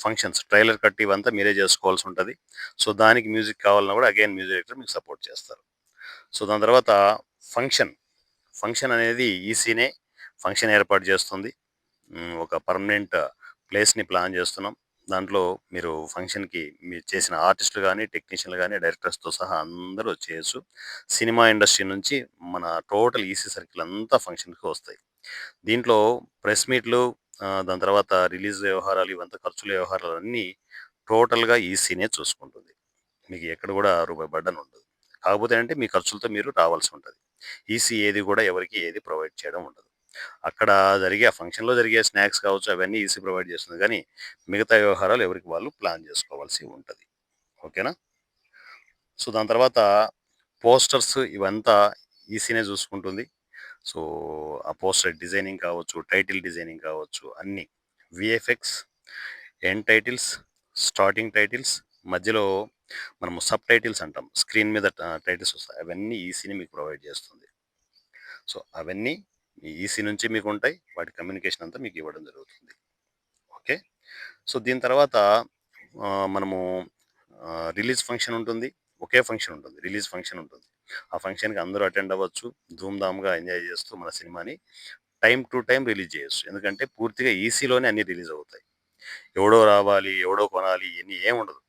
ఫంక్షన్స్ ట్రైలర్ కట్ ఇవంతా మీరే చేసుకోవాల్సి ఉంటుంది. సో దానికి మ్యూజిక్ కావాలన్నా కూడా అగైన్ మ్యూజిక్ డైరెక్టర్ మీకు సపోర్ట్ చేస్తారు. సో దాని తర్వాత ఫంక్షన్. ఫంక్షన్ అనేది ఈసీనే ఫంక్షన్ ఏర్పాటు చేస్తుంది. ఒక పర్మనెంట్ ప్లేస్ని ప్లాన్ చేస్తున్నాం. దాంట్లో మీరు ఫంక్షన్కి మీరు చేసిన ఆర్టిస్టులు కానీ టెక్నీషియన్లు కానీ డైరెక్టర్స్తో సహా అందరూ వచ్చేయచ్చు. సినిమా ఇండస్ట్రీ నుంచి మన టోటల్ ఈసీ సర్కిల్ అంతా ఫంక్షన్కి వస్తాయి. దీంట్లో ప్రెస్ మీట్లు దాని తర్వాత రిలీజ్ వ్యవహారాలు ఇవంతా ఖర్చుల వ్యవహారాలు అన్నీ టోటల్గా ఈసీనే చూసుకుంటుంది. మీకు ఎక్కడ కూడా రూపాయి బడ్డన్ ఉండదు. కాకపోతే అంటే మీ ఖర్చులతో మీరు రావాల్సి ఉంటుంది. ఈసీ ఏది కూడా ఎవరికి ఏది ప్రొవైడ్ చేయడం ఉండదు. అక్కడ జరిగే ఆ ఫంక్షన్లో జరిగే స్నాక్స్ కావచ్చు అవన్నీ ఈసీ ప్రొవైడ్ చేస్తుంది. కానీ మిగతా వ్యవహారాలు ఎవరికి వాళ్ళు ప్లాన్ చేసుకోవాల్సి ఉంటుంది. ఓకేనా? సో దాని తర్వాత పోస్టర్స్ ఇవంతా ఈసీనే చూసుకుంటుంది. సో ఆ పోస్టర్ డిజైనింగ్ కావచ్చు టైటిల్ డిజైనింగ్ కావచ్చు అన్నీ. VFX end titles starting titles మధ్యలో మనము సబ్ టైటిల్స్ అంటాం. స్క్రీన్ మీద టైటిల్స్ వస్తాయి. అవన్నీ ఈసీని మీకు ప్రొవైడ్ చేస్తుంది. సో అవన్నీ ఈసీ నుంచి మీకు ఉంటాయి వాటి కమ్యూనికేషన్ అంతా మీకు ఇవ్వడం జరుగుతుంది. ఓకే? సో దీని తర్వాత మనము రిలీజ్ ఫంక్షన్ ఉంటుంది. ఒకే ఫంక్షన్ ఉంటుంది. రిలీజ్ ఫంక్షన్ ఉంటుంది. ఆ ఫంక్షన్కి అందరూ అటెండ్ అవ్వచ్చు. ధూమ్ధామ్గా ఎంజాయ్ చేస్తూ మన సినిమాని టైం టు టైం రిలీజ్ చేయొచ్చు. ఎందుకంటే పూర్తిగా ఈసీలోనే అన్ని రిలీజ్ అవుతాయి. ఎవడో రావాలి ఎవడో కొనాలి ఇవన్నీ ఏముండదు. ఉండదు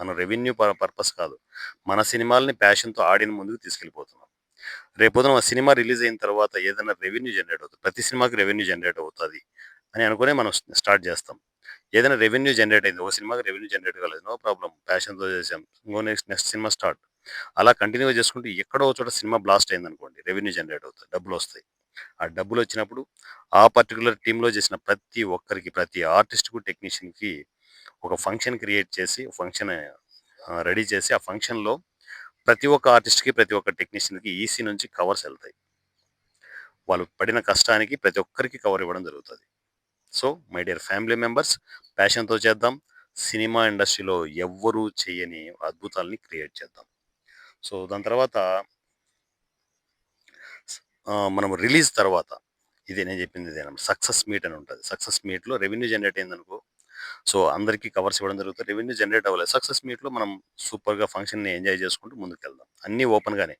మన రెవెన్యూ పర్పస్ కాదు. మన సినిమాల్ని ప్యాషన్తో ఆడిన ముందుకు తీసుకెళ్ళిపోతున్నాం. రేపొద్దున మన సినిమా రిలీజ్ అయిన తర్వాత ఏదైనా రెవెన్యూ జనరేట్ అవుతుంది. ప్రతి సినిమాకి రెవెన్యూ జనరేట్ అవుతుంది అని అనుకునే మనం స్టార్ట్ చేస్తాం. ఏదైనా రెవెన్యూ జనరేట్ అయింది ఒక సినిమాకి రెవెన్యూ జనరేట్ కాలేదు నో ప్రాబ్లం ప్యాషన్తో చేసాం ఇంకో నెక్స్ట్ నెక్స్ట్ సినిమా స్టార్ట్. అలా కంటిన్యూ చేసుకుంటూ ఎక్కడో చోట సినిమా బ్లాస్ట్ అయింది అనుకోండి రెవెన్యూ జనరేట్ అవుతుంది డబ్బులు వస్తాయి. ఆ డబ్బులు వచ్చినప్పుడు ఆ పర్టికులర్ టీంలో చేసిన ప్రతి ఒక్కరికి ప్రతి ఆర్టిస్ట్కు టెక్నీషియన్కి ఒక ఫంక్షన్ క్రియేట్ చేసి ఫంక్షన్ రెడీ చేసి ఆ ఫంక్షన్లో ప్రతి ఒక్క ఆర్టిస్ట్కి ప్రతి ఒక్క టెక్నీషియన్కి ఈసీ నుంచి కవర్స్ వెళ్తాయి. వాళ్ళు పడిన కష్టానికి ప్రతి ఒక్కరికి కవర్ ఇవ్వడం జరుగుతుంది. So my dear family members ప్యాషన్తో చేద్దాం. సినిమా ఇండస్ట్రీలో ఎవ్వరూ చేయని అద్భుతాలని క్రియేట్ చేద్దాం. సో దాని తర్వాత మనం రిలీజ్ తర్వాత ఇది నేను చెప్పింది ఇదేనా సక్సెస్ మీట్ అని ఉంటుంది. సక్సెస్ మీట్లో రెవెన్యూ జనరేట్ అయిందనుకో సో అందరికీ కవర్స్ ఇవ్వడం జరుగుతుంది. రెవెన్యూ జనరేట్ అవ్వలేదు. సక్సెస్ మీట్లో మనం సూపర్గా ఫంక్షన్ని ఎంజాయ్ చేసుకుంటూ ముందుకు వెళ్దాం అన్నీ ఓపెన్గానే.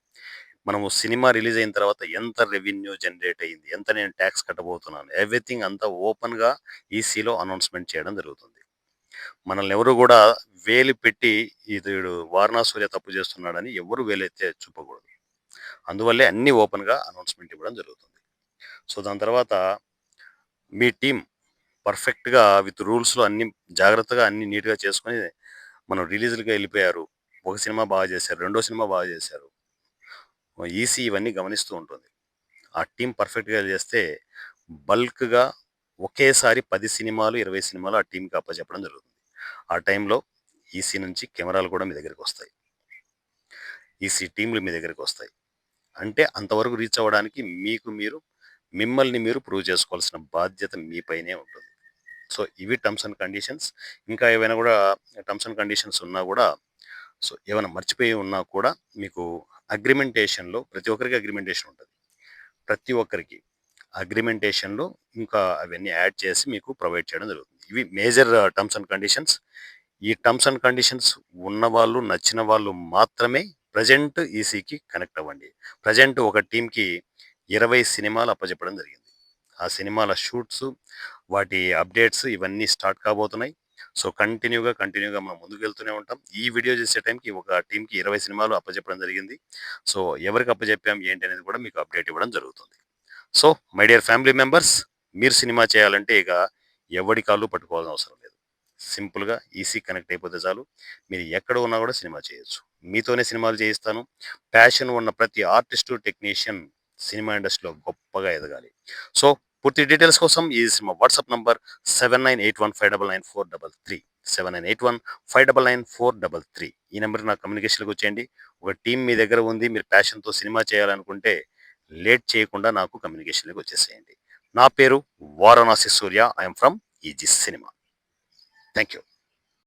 మనము సినిమా రిలీజ్ అయిన తర్వాత ఎంత రెవెన్యూ జనరేట్ అయింది ఎంత నేను ట్యాక్స్ కట్టబోతున్నాను ఎవ్రీథింగ్ అంతా ఓపెన్గా ఈసీలో అనౌన్స్మెంట్ చేయడం జరుగుతుంది. మనల్ని ఎవరు కూడా వేలు పెట్టి ఇతడు వారణాసూర్య తప్పు చేస్తున్నాడని ఎవరు వేలెత్తే చూపకూడదు. అందువల్లే అన్ని ఓపెన్గా అనౌన్స్మెంట్ ఇవ్వడం జరుగుతుంది. సో దాని తర్వాత మీ టీం పర్ఫెక్ట్గా విత్ రూల్స్లో అన్ని జాగ్రత్తగా అన్ని నీట్గా చేసుకొని మనం రిలీజ్లుగా వెళ్ళిపోయారు. ఒక సినిమా బాగా చేశారు రెండో సినిమా బాగా చేశారు. ఈసీ ఇవన్నీ గమనిస్తూ ఉంటుంది. ఆ టీం పర్ఫెక్ట్గా చేస్తే బల్క్గా ఒకేసారి పది సినిమాలు ఇరవై సినిమాలు ఆ టీంకి అప్పచెప్పడం జరుగుతుంది. ఆ టైంలో ఈసీ నుంచి కెమెరాలు కూడా మీ దగ్గరికి వస్తాయి. ఈసీ టీంలు మీ దగ్గరికి వస్తాయి. అంటే అంతవరకు రీచ్ అవ్వడానికి మీకు మీరు మిమ్మల్ని మీరు ప్రూవ్ చేసుకోవాల్సిన బాధ్యత మీపైనే ఉంటుంది. సో ఇవి టర్మ్స్ అండ్ కండిషన్స్. ఇంకా ఏవైనా కూడా టర్మ్స్ అండ్ కండిషన్స్ ఉన్నా కూడా సో ఏమైనా మర్చిపోయి ఉన్నా కూడా మీకు అగ్రిమెంటేషన్లో ప్రతి ఒక్కరికి అగ్రిమెంటేషన్ ఉంటుంది. ప్రతి ఒక్కరికి అగ్రిమెంటేషన్లో ఇంకా అవన్నీ యాడ్ చేసి మీకు ప్రొవైడ్ చేయడం జరుగుతుంది. ఇవి మేజర్ టర్మ్స్ అండ్ కండిషన్స్. ఈ టర్మ్స్ అండ్ కండిషన్స్ ఉన్న వాళ్ళు నచ్చిన వాళ్ళు మాత్రమే ప్రజెంట్ ఈసీకి కనెక్ట్ అవ్వండి. ప్రజెంట్ ఒక టీంకి ఇరవై సినిమాలు అప్పచెప్పడం జరిగింది. ఆ సినిమాల షూట్స్ వాటి అప్డేట్స్ ఇవన్నీ స్టార్ట్ కాబోతున్నాయి. సో కంటిన్యూగా కంటిన్యూగా మనం ముందుకు వెళ్తూనే ఉంటాం. ఈ వీడియో చేసే టైంకి ఒక టీంకి ఇరవై సినిమాలు అప్పచెప్పడం జరిగింది. సో ఎవరికి అప్పచెప్పాం ఏంటి అనేది కూడా మీకు అప్డేట్ ఇవ్వడం జరుగుతుంది. So my dear family members మీరు సినిమా చేయాలంటే ఇక ఎవడి కాళ్ళు పట్టుకోవాల్సిన అవసరం లేదు. సింపుల్గా ఈసీ కనెక్ట్ అయిపోతే చాలు. మీరు ఎక్కడ ఉన్నా కూడా సినిమా చేయొచ్చు. మీతోనే సినిమాలు చేయిస్తాను. ప్యాషన్ ఉన్న ప్రతి ఆర్టిస్టు టెక్నీషియన్ సినిమా ఇండస్ట్రీలో గొప్పగా ఎదగాలి. సో పూర్తి డీటెయిల్స్ కోసం ఈ cinema WhatsApp number seven nine eight one five double nine four double three. Seven nine eight one five double nine four double three. ఈ నెంబర్ నా కమ్యూనికేషన్కి వచ్చేయండి. ఒక టీం మీ దగ్గర ఉంది మీరు ప్యాషన్తో సినిమా చేయాలనుకుంటే లేట్ చేయకుండా నాకు కమ్యూనికేషన్లోకి వచ్చేసేయండి. నా పేరు Varanasi Surya. I'm from Easy Cinema. Thank you